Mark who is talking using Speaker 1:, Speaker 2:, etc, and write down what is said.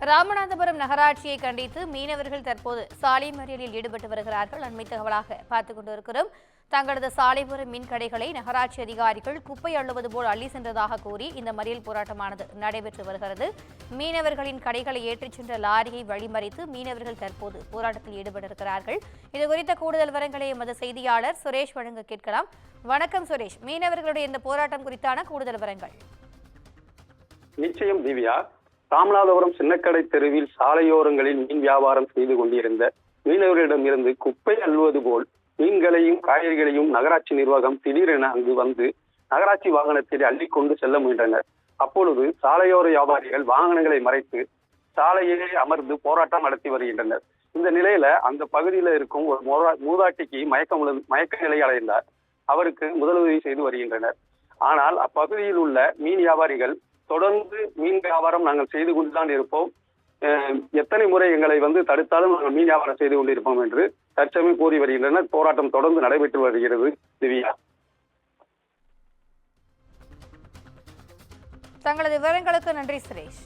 Speaker 1: ராமநாதபுரம் நகராட்சியை கண்டித்து மீனவர்கள் தற்போது சாலை மறியலில் ஈடுபட்டு வருகிறார்கள். அண்மை தகவலாக பார்த்துக் கொண்டிருக்கிறோம். தங்களது சாலைபுற மின் கடைகளை நகராட்சி அதிகாரிகள் குப்பை அள்ளுவது போல் அள்ளி சென்றதாக கூறி இந்த மறியல் போராட்டமானது நடைபெற்று வருகிறது. மீனவர்களின் கடைகளை ஏற்றிச் சென்ற லாரியை வழிமறித்து மீனவர்கள் தற்போது போராட்டத்தில் ஈடுபட்டிருக்கிறார்கள். இது குறித்த கூடுதல் விவரங்களை எமது செய்தியாளர் சுரேஷ் வழங்க கேட்கலாம். வணக்கம் சுரேஷ். மீனவர்களுடைய இந்த போராட்டம் குறித்தான கூடுதல் விவரங்கள்.
Speaker 2: நிச்சயம் திவ்யா ராமநாதபுரம் சின்னக்கடை தெருவில் சாலையோரங்களில் மீன் வியாபாரம் செய்து கொண்டிருந்த மீனவர்களிடமிருந்து குப்பை அள்ளுவது போல் மீன்களையும் காய்கறிகளையும் நகராட்சி நிர்வாகம் திடீரென அங்கு வந்து நகராட்சி வாகனத்தில் அள்ளிக்கொண்டு செல்ல முயன்றனர். அப்பொழுது சாலையோர வியாபாரிகள் வாகனங்களை மறைத்து சாலையிலே அமர்ந்து போராட்டம் நடத்தி வருகின்றனர். இந்த நிலையில அந்த பகுதியில இருக்கும் ஒரு மூதாட்டிக்கு மயக்கம் மயக்க நிலை அடைந்தார். அவருக்கு முதலுதவி செய்து வருகின்றனர். ஆனால் அப்பகுதியில் உள்ள மீன் வியாபாரிகள் தொடர்ந்து மீன் வியாபாரம் நாங்கள் செய்து கொண்டுதான் இருப்போம். எத்தனை முறை எங்களை வந்து தடுத்தாலும் நாங்கள் மீன் வியாபாரம் செய்து கொண்டிருப்போம் என்று தற்சமயம் கூறி வருகின்றனர். போராட்டம் தொடர்ந்து நடைபெற்று வருகிறது திவ்யா.
Speaker 1: தங்களது விவரங்களுக்கு நன்றி சுரேஷ்.